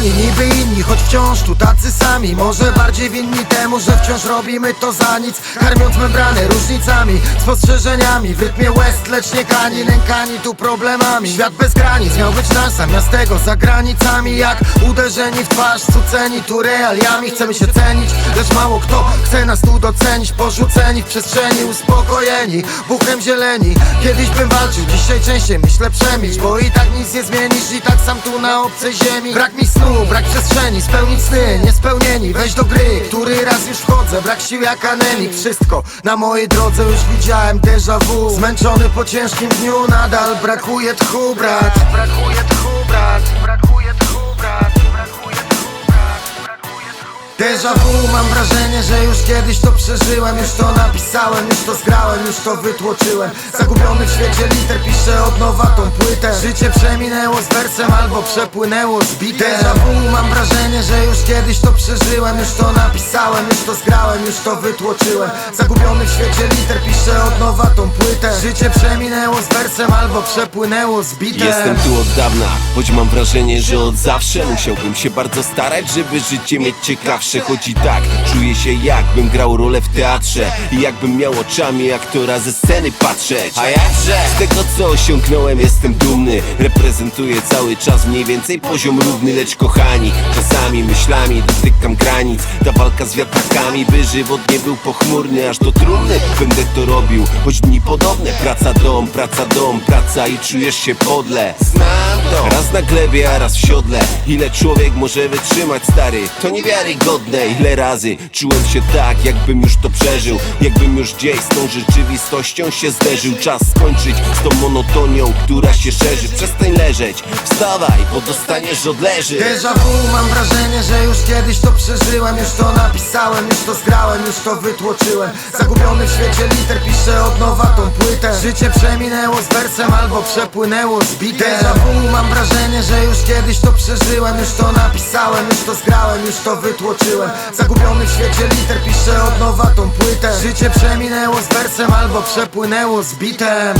znani, niby inni, choć wciąż tu tacy sami. Może bardziej winni temu, że wciąż robimy to za nic. Karmiąc membrany różnicami, spostrzeżeniami. W rytmie West, lecz nie kani, nękani tu problemami. Świat bez granic miał być nasz, zamiast tego za granicami. Jak uderzeni w twarz, cuceni tu realiami. Chcemy się cenić, lecz mało kto chce nas tu docenić. Porzuceni w przestrzeni, uspokojeni, buchem zieleni. Kiedyś bym walczył, dzisiaj częściej myślę przemilcz Bo i tak nic nie zmienisz, i tak sam tu na obcej ziemi Brak mi snu, brak przestrzeni, spełnić sny, niespełnieni. Wejść do gry, który raz już wchodzę, brak sił jak anemik Wszystko na mojej drodze już widziałem déjà vu. Zmęczony po ciężkim dniu, nadal brakuje tchu, brat. Brakuje tchu, brat, Déjà vu, mam wrażenie, że już kiedyś to przeżyłem Już to napisałem, już to zgrałem, już to wytłoczyłem. Zagubiony w świecie liter, piszę od nowa tą płytę. Życie przeminęło z wersem albo przepłynęło z bitem. Déjà vu, mam wrażenie, że już kiedyś to przeżyłem Już to napisałem, już to zgrałem, już to wytłoczyłem. Zagubiony w świecie liter, piszę od nowa tą płytę. Życie przeminęło z wersem albo przepłynęło z bitem. Jestem tu od dawna, choć mam wrażenie, że od zawsze Musiałbym się bardzo starać, żeby życie mieć ciekawsze Choć i tak czuję się jakbym grał rolę w teatrze I jakbym miał oczami aktora ze sceny patrzeć. A jakże? Z tego co osiągnąłem jestem dumny. Reprezentuję cały czas mniej więcej poziom równy Lecz kochani, czasami myślami dotykam granic. Ta walka z wiatrakami, by żywot nie był pochmurny Aż do trumny. Będę to robił, choć dni podobne. Praca dom, praca dom, praca i czujesz się podle. Znam to. Raz na glebie, a raz w siodle. Ile człowiek może wytrzymać stary To niewiarygodne Ile razy czułem się tak Jakbym już to przeżył. Jakbym już gdzieś z tą rzeczywistością się zderzył. Czas skończyć z tą monotonią Która się szerzy. Przestań leżeć Wstawaj, bo dostaniesz odleży. Déjà vu, mam wrażenie, że już kiedyś to przeżyłem. Już to napisałem, już to zgrałem, już to wytłoczyłem. Zagubiony w świecie liter, piszę od nowa tą płytę. Życie przeminęło z wersem albo przepłynęło z bitem. Déjà vu, mam wrażenie, że już kiedyś to przeżyłem. Już to napisałem, już to zgrałem, już to wytłoczyłem Zagubiony w świecie liter, piszę od nowa tą płytę. Życie przeminęło z wersem albo przepłynęło z bitem